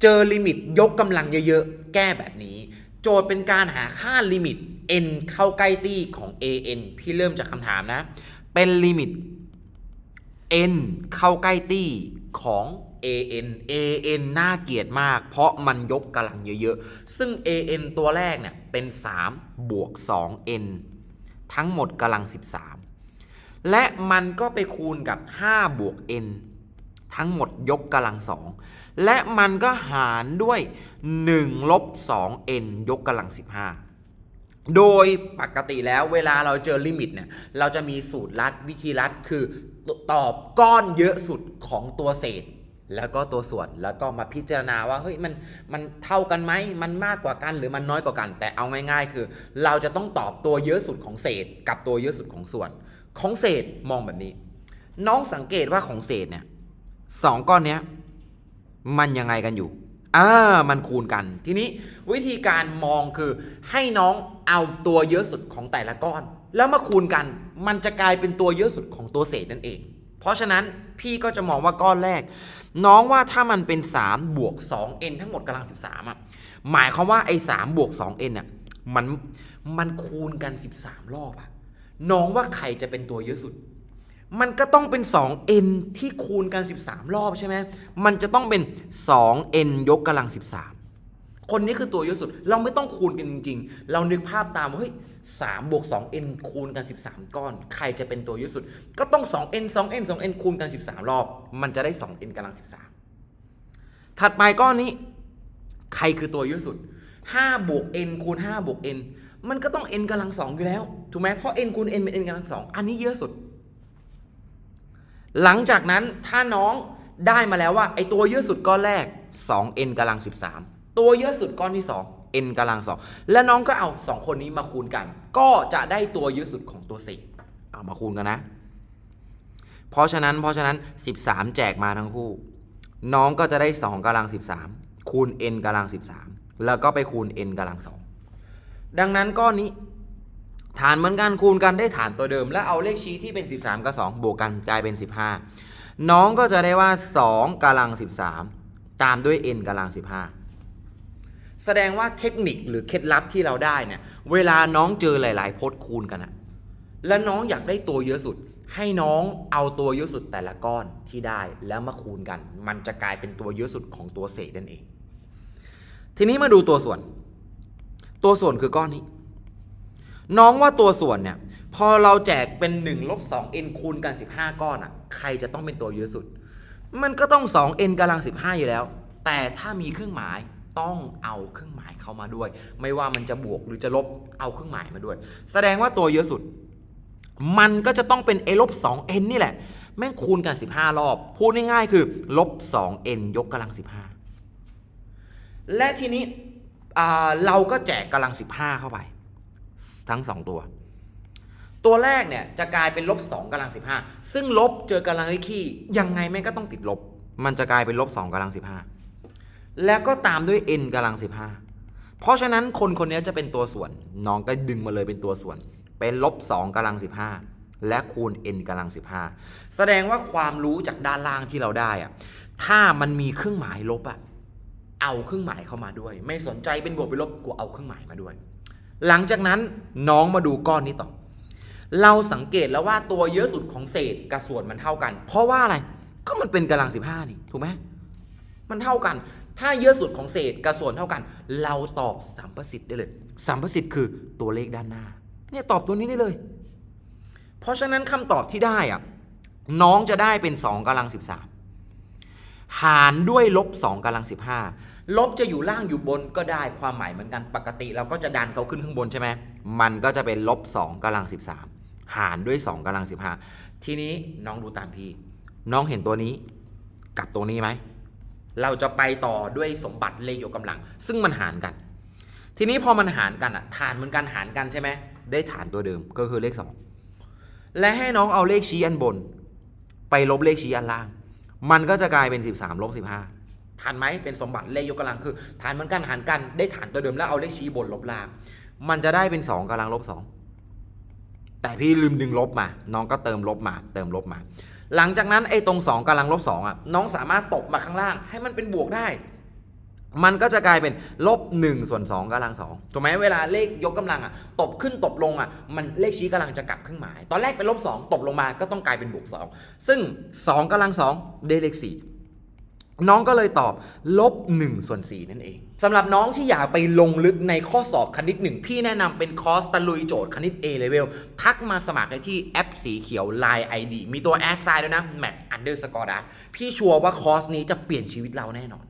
เจอลิมิตยกกำลังเยอะๆ แก้แบบนี้ โจทย์เป็นการหาค่าลิมิต n เข้าใกล้ตี้ของ an พี่เริ่มจากคำถามนะ เป็นลิมิต n เข้าใกล้ตี้ของ an an น่าเกลียดมาก เพราะมันยกกำลังเยอะๆ ซึ่ง an ตัวแรกเนี่ยเป็น 3 บวก 2n ทั้งหมดกำลัง 13 และมันก็ไปคูณกับ 5 บวก n ทั้งหมดยกกำลัง2และมันก็หารด้วย 1 ลบ 2n ยกกำลัง 15 โดยปกติแล้วเวลาเราเจอลิมิตเนี่ยเราจะมีสูตรลัดวิธีลัดคือตอบก้อนเยอะสุดของตัวเศษ แล้วก็ตัวส่วนแล้วก็มาพิจารณาว่าเฮ้ยมันมันเท่ากันไหมมันมากกว่ากันหรือมันน้อยกว่ากัน แต่เอาง่าย ๆ คือ เราจะต้องตอบตัวเยอะสุดของเศษ กับตัวเยอะสุดของส่วน ของเศษมองแบบนี้ น้องสังเกตว่าของเศษเนี่ย สองก้อนเนี้ยมันยังไงกันอยู่ อ่า มันคูณกัน ทีนี้วิธีการมองคือให้น้องเอาตัวเยอะสุดของแต่ละก้อน แล้วมาคูณกัน มันจะกลายเป็นตัวเยอะสุดของตัวเศษนั่นเอง เพราะฉะนั้นพี่ก็จะมองว่าก้อนแรก น้องว่าถ้ามันเป็น 3 บวก 2n ทั้งหมดกำลัง 13อะ หมายความว่าไอ้3บวก 2n อะมันมันคูณกัน 13 รอบอะ น้องว่าใครจะเป็นตัวเยอะสุด มันก็ต้องเป็น 2n ที่คูณกัน 13 รอบใช่ไหม มันจะต้องเป็น 2n ยกกำลัง 13 คนนี้คือตัวเยอะสุด เราไม่ต้องคูณกันจริง ๆ เรานึกภาพตามว่าเฮ้ย3บวก 2n คูณกัน 13 ก้อน ใครจะเป็นตัวเยอะสุด ก็ต้อง 2n 2n 2n คูณกัน 13 รอบ มันจะได้ 2n กำลัง 13 ถัดไปก้อนนี้ ใครคือตัวเยอะสุด5บวก n คูณ5บวก n มันก็ต้อง n กำลัง2อยู่แล้ว ถูกไหมเพราะ n คูณ n เป็น n กำลัง2อันนี้เยอะสุด หลังจากนั้นถ้าน้องได้มาแล้วว่าไอตัวเยอะสุดก้อนแรก 2n กำลัง 13 ตัวเยอะสุดก้อนที่ 2 n กำลัง 2 และน้องก็เอา 2 คนนี้มาคูณกัน ก็จะได้ตัวเยอะสุดของตัวเศษเอามาคูณกันนะ เพราะฉะนั้นเพราะฉะนั้น 13 แจกมาทั้งคู่ น้องก็จะได้ 2กำลัง 13 คูณ n กำลัง 13 แล้วก็ไปคูณ n กำลัง 2 ดังนั้นก้อนนี้ ฐานเหมือนกันคูณกันได้ฐานตัวเดิม แล้วเอาเลขชี้ที่เป็น 13 กับ 2 บวกกันกลายเป็น 15 น้องก็จะได้ว่า 2กำลัง 13 ตามด้วย n กำลัง 15 แสดงว่าเทคนิคหรือเคล็ดลับที่เราได้เนี่ยเวลาน้องเจอหลาย ๆ พจน์คูณกันอะแล้วน้องอยากได้ตัวเยอะสุด ให้น้องเอาตัวเยอะสุดแต่ละก้อนที่ได้แล้วมาคูณกัน มันจะกลายเป็นตัวเยอะสุดของตัวเศษนั่นเอง ทีนี้มาดูตัวส่วน ตัวส่วนคือก้อนนี้ น้องว่าตัวส่วนเนี่ย พอเราแจกเป็น1ลบ 2n คูณกัน 15 ก้อนอะ่ะ ใครจะต้องเป็นตัวเยอะสุด มันก็ต้อง 2n กำลัง 15 อยู่แล้ว แต่ถ้ามีเครื่องหมายต้องเอาเครื่องหมายเข้ามาด้วย ไม่ว่ามันจะบวกหรือจะลบเอาเครื่องหมายมาด้วย แสดงว่าตัวเยอะสุด มันก็จะต้องเป็น a ลบ 2n นี่แหละ แม่งคูณกัน 15 รอบ พูดง่ายๆคือลบ 2n ยกกำลัง 15 และทีนี้เราก็แจกกำลัง 15 เข้าไป ทั้ง 2 ตัว ตัวแรกเนี่ยจะกลายเป็นลบ2กำลัง 15 ซึ่งลบเจอกำลังเลขคี่ยังไงแม่งก็ต้องติดลบ มันจะกลายเป็นลบ2กำลัง 15 แล้วก็ตามด้วย n กำลัง 15 เพราะฉะนั้นคนคนนี้จะเป็นตัวส่วน น้องก็ดึงมาเลยเป็นตัวส่วน เป็นลบ2กำลัง 15 และคูณ n กำลัง 15 แสดงว่าความรู้จากด้านล่างที่เราได้อะถ้ามันมีเครื่องหมายลบอะเอาเครื่องหมายเข้ามาด้วย ไม่สนใจเป็นบวกเป็นลบกูเอาเครื่องหมายมาด้วย หลังจากนั้นน้องมาดูก้อนนี้ต่อ เราสังเกตแล้วว่าตัวเยอะสุดของเศษกับส่วนมันเท่ากัน เพราะว่าอะไร ก็มันเป็นกำลัง15นี่ ถูกไหมมันเท่ากัน ถ้าเยอะสุดของเศษกับส่วนเท่ากัน เราตอบสัมประสิทธิ์ได้เลย สัมประสิทธิ์คือตัวเลขด้านหน้า เนี่ยตอบตัวนี้ได้เลย เพราะฉะนั้นคำตอบที่ได้อะน้องจะได้เป็น2กำลัง 13 หารด้วยลบ2กำลัง 15 ลบจะอยู่ล่างอยู่บนก็ได้ความหมายเหมือนกันปกติ เราก็จะดันเขาขึ้นข้างบนใช่ไหมมันก็จะเป็นลบ2กำลัง 13 หารด้วย2กำลัง 15 ทีนี้น้องดูตามพี่ น้องเห็นตัวนี้กับตัวนี้ไหม เราจะไปต่อด้วยสมบัติเลขยกกำลัง ซึ่งมันหารกัน ทีนี้พอมันหารกันอะฐานเหมือนกันหารกันใช่ไหมได้ฐานตัวเดิมก็คือเลข 2 และให้น้องเอาเลขชี้อันบน ไปลบเลขชี้อันล่าง มันก็จะกลายเป็น 13ลบ15ทานไหมเป็นสมบัติเลขยกกำลังคือฐานมันกันหารกันได้ฐานตัวเดิมแล้วเอาเลขชี้บนลบล่าง มันจะได้เป็น 2กำลังลบ2แต่พี่ลืมดึงลบมา น้องก็เติมลบมา เติมลบมา หลังจากนั้นไอ้ตรง 2กำลังลบ2อะน้องสามารถตบมาข้างล่าง ให้มันเป็นบวกได้ มันก็จะกลายเป็นลบ1ส่วน2กำลัง2ถูกไหมเวลาเลขยกกำลังอะตบขึ้นตบลงอะมันเลขชี้กำลังจะกลับเครื่องหมาย ตอนแรกเป็นลบ2ตบลงมาก็ต้องกลายเป็นบวก2 ซึ่ง 2กำลัง2ได้เลข4น้องก็เลยตอบลบ1ส่วน4นั่นเองสำหรับน้องที่อยากไปลงลึกในข้อสอบคณิต1พี่แนะนำเป็นคอร์สตะลุยโจทย์คณิต A level ทักมาสมัครได้ที่แอปสีเขียว Line ID มีตัวแอดไซน์ด้วยนะ mat underscore d a s พี่ชัวร์ว่าคอร์สนี้จะเปลี่ยนชีวิตเราแน่นอน